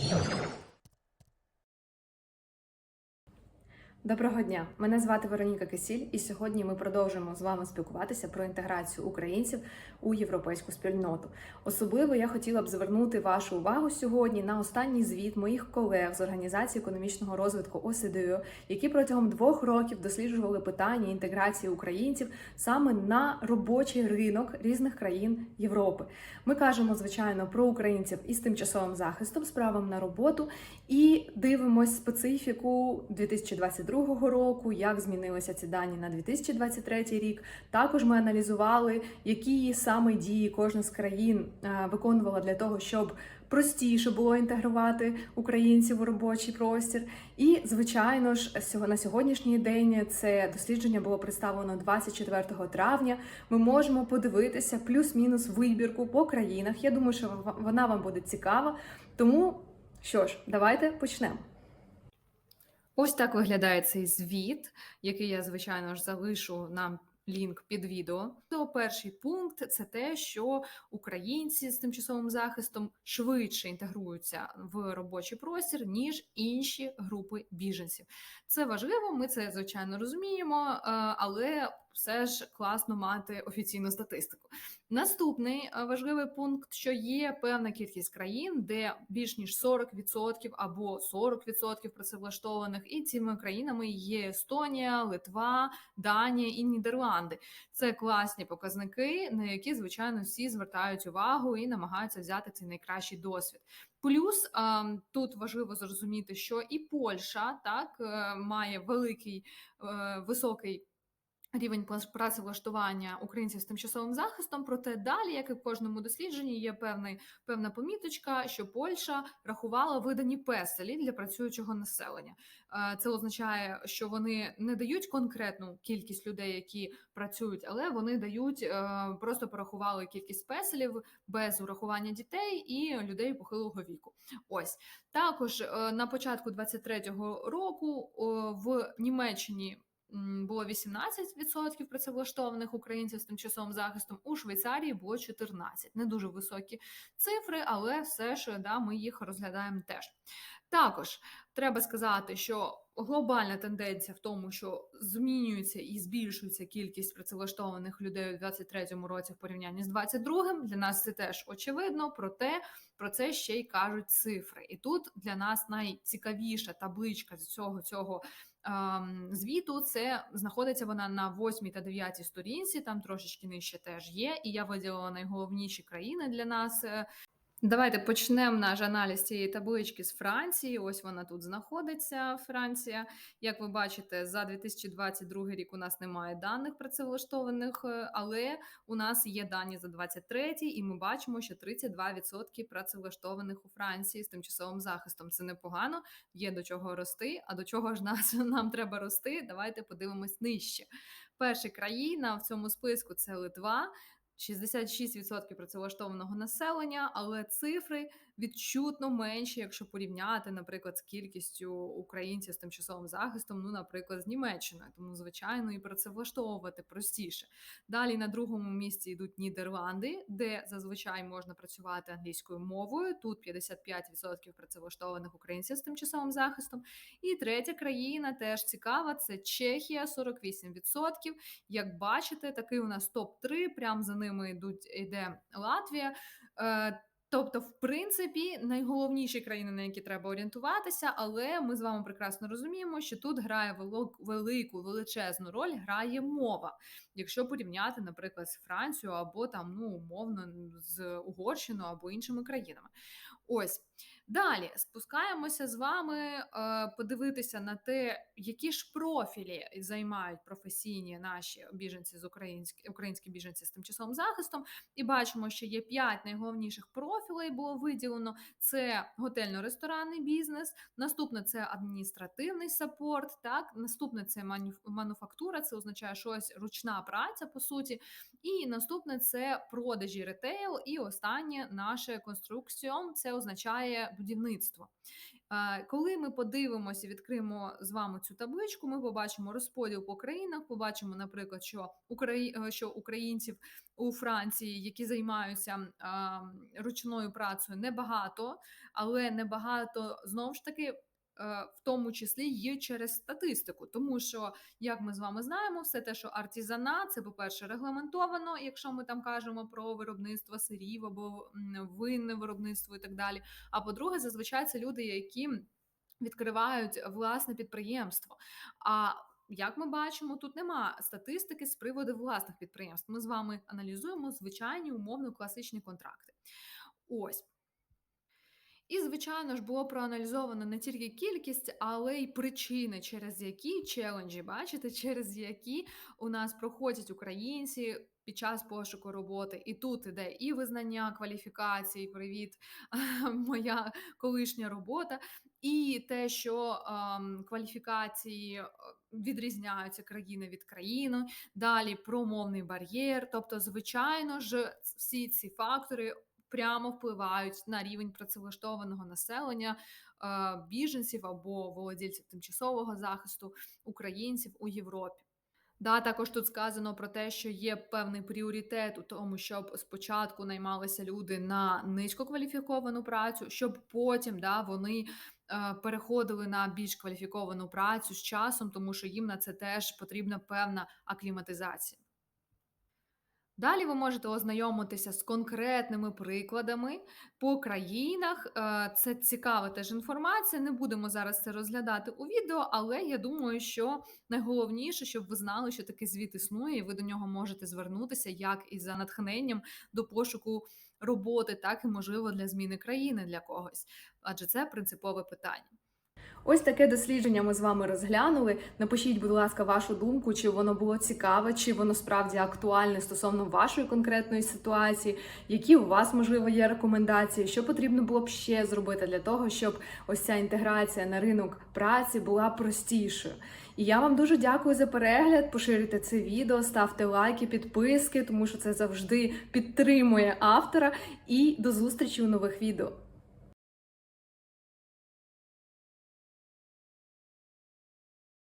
Yeah. Доброго дня! Мене звати Вероніка Кисіль, і сьогодні ми продовжуємо з вами спілкуватися про інтеграцію українців у європейську спільноту. Особливо я хотіла б звернути вашу увагу сьогодні на останній звіт моїх колег з організації економічного розвитку ОСДО, які протягом двох років досліджували питання інтеграції українців саме на робочий ринок різних країн Європи. Ми кажемо, звичайно, про українців із тимчасовим захистом, з правом на роботу і дивимось специфіку 2022 року, як змінилися ці дані на 2023 рік. Також ми аналізували, які саме дії кожна з країн е, виконувала для того, щоб простіше було інтегрувати українців у робочий простір. І, звичайно ж, на сьогоднішній день це дослідження було представлено 24 травня. Ми можемо подивитися плюс-мінус вибірку по країнах. Я думаю, що вона вам буде цікава. Тому що ж, давайте почнемо. Ось так виглядає цей звіт, який я, звичайно ж, залишу нам лінк під відео. То перший пункт це те, що українці з тимчасовим захистом швидше інтегруються в робочий простір, ніж інші групи біженців. Це важливо, ми це звичайно розуміємо, е, але все ж класно мати офіційну статистику. Наступний е, важливий пункт, що є певна кількість країн, де більш ніж 40% або 40% працевлаштованих, і цими країнами є Естонія, Литва, Данія і Нідерланди. Це класні показники, на які звичайно всі звертають увагу і намагаються взяти цей найкращий досвід. Плюс ем, тут важливо зрозуміти, що і Польща так е, має великий е, високий. Рівень працевлаштування українців з тимчасовим захистом, проте далі, як і в кожному дослідженні, є певний, певна поміточка, що Польща рахувала видані песелі для працюючого населення. Е, Це означає, що вони не дають конкретну кількість людей, які працюють, але вони дають е, просто порахували кількість песелів без урахування дітей і людей похилого віку. Ось також е, на початку 23-го року в Німеччині. Було 18% працевлаштованих українців з тимчасовим захистом. У Швейцарії було 14%. Не дуже високі цифри, але все ж да, ми їх розглядаємо теж. Також треба сказати, що глобальна тенденція в тому, що змінюється і збільшується кількість працевлаштованих людей у 2023 році в порівнянні з 2022, Для нас це теж очевидно, проте про це ще й кажуть цифри. І тут для нас найцікавіша табличка з цього цього ем, звіту. Це знаходиться вона на 8 та 9 сторінці. Там трошечки нижче теж є. І я виділила найголовніші країни для нас. Давайте почнемо наш аналіз цієї таблички з Франції. Ось вона тут знаходиться. Франція. Як ви бачите, за 2022 рік у нас немає даних працевлаштованих, е, але у нас є дані за 23 і ми бачимо, що 32% працевлаштованих у Франції з тимчасовим захистом. Це непогано, є до чого рости. А до чого ж нас нам треба рости? Давайте подивимось нижче. Перша країна в цьому списку це Литва. 66% працевлаштованого населення, але цифри відчутно менші, якщо порівняти, наприклад, з кількістю українців з тимчасовим захистом, ну, наприклад, з Німеччиною. Тому, звичайно, і працевлаштовувати простіше. Далі на другому місці йдуть Нідерланди, де зазвичай можна працювати англійською мовою. Тут 55% працевлаштованих українців з тимчасовим захистом. І третя країна теж цікава: це Чехія, 48%. Як бачите, такий у нас топ 3 прямо за ними йдуть йде Латвія. Тобто, в принципі, найголовніші країни, на які треба орієнтуватися, але ми з вами прекрасно розуміємо, що тут грає велик- велику величезну роль грає мова. Якщо порівняти, наприклад, з Францією або там, ну умовно, з Угорщиною або іншими країнами. Ось. Далі. Спускаємося з вами е, подивитися на те, які ж профілі займають професійні наші біженці з українські українські біженці з тимчасовим захистом, і бачимо, що є п'ять найголовніших профілей було виділено: це готельно-ресторанний бізнес, наступне це адміністративний саппорт, так? Наступне це ману- мануфактура, це означає щось ручна праця по суті. І наступне це продажі ретейл, і останнє наше конструкціон, це означає будівництво. Е, Коли ми подивимося, відкриємо з вами цю табличку, ми побачимо розподіл по країнах. Побачимо, наприклад, що е, що українців у Франції, які займаються ручною працею, небагато, але небагато знову ж таки. Е, В тому числі є через статистику, тому що, як ми з вами знаємо, все те, що артизана, це по-перше, регламентовано, якщо ми там кажемо про виробництво сирів або винне виробництво і так далі. А по-друге, зазвичай це люди, які відкривають власне підприємство. А як ми бачимо, тут нема статистики з приводу власних підприємств. Ми з вами аналізуємо звичайні умовно класичні контракти. Ось. І, звичайно ж, було проаналізовано не тільки кількість, але й причини, через які челенджі, бачите, через які у нас проходять українці під час пошуку роботи. І тут іде і визнання кваліфікацій, привіт, моя колишня робота, і те, що ем, кваліфікації е, відрізняються країни від країни. Далі промовний бар'єр. Тобто, звичайно ж, всі ці фактори прямо впливають на рівень працевлаштованого населення, е, біженців або володільців тимчасового захисту українців у Європі. Да, також тут сказано про те, що є певний пріоритет у тому, щоб спочатку наймалися люди на низькокваліфіковану працю, щоб потім да, вони е, переходили на більш кваліфіковану працю з часом, тому що їм на це теж потрібна певна акліматизація. Далі ви можете ознайомитися з конкретними прикладами по країнах. Е, Це цікава теж інформація. Не будемо зараз це розглядати у відео, але я думаю, що найголовніше, щоб ви знали, що такий звіт існує, і ви до нього можете звернутися як і за натхненням до пошуку роботи, так і можливо для зміни країни для когось, адже це принципове питання. Ось таке дослідження ми з вами розглянули. Напишіть, будь ласка, вашу думку, чи воно було цікаве, чи воно справді актуальне стосовно вашої конкретної ситуації, які у вас можливо є рекомендації, що потрібно було б ще зробити для того, щоб ось ця інтеграція на ринок праці була простішою. І я вам дуже дякую за перегляд. Поширюйте це відео, ставте лайки, підписки, тому що це завжди підтримує автора. І до зустрічі у нових відео.